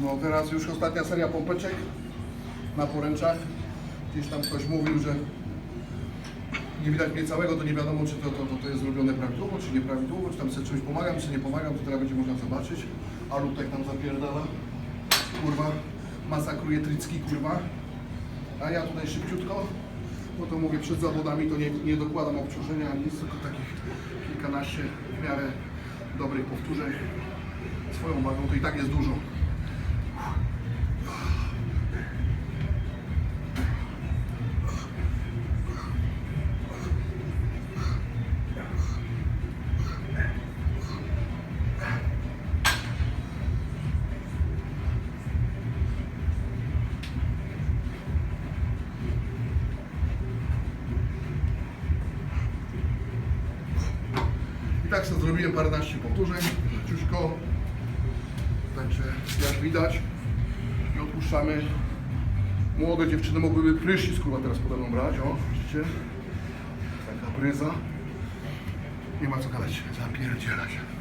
No teraz już ostatnia seria pompeczek na poręczach. Gdzieś tam ktoś mówił, że nie widać mnie całego, to nie wiadomo, czy to, to, to, jest zrobione prawidłowo, czy nieprawidłowo, czy tam sobie czymś pomagam, czy nie pomagam, to teraz będzie można zobaczyć. A Lutek tam zapierdala. Kurwa, masakruje tricki, kurwa. A ja tutaj szybciutko, bo to mówię, przed zawodami to nie, nie dokładam obciążenia nic, tylko takich kilkanaście w miarę dobrych powtórzeń. Swoją wagą to i tak jest dużo. I tak sobie zrobiłem paręnaście powtórzeń, ciuśko. Także jak widać i odpuszczamy. Młode dziewczyny mogłyby prysznic kurwa teraz pode brać, o widzicie? Taka bryza. Nie ma co gadać, zapierdziela się.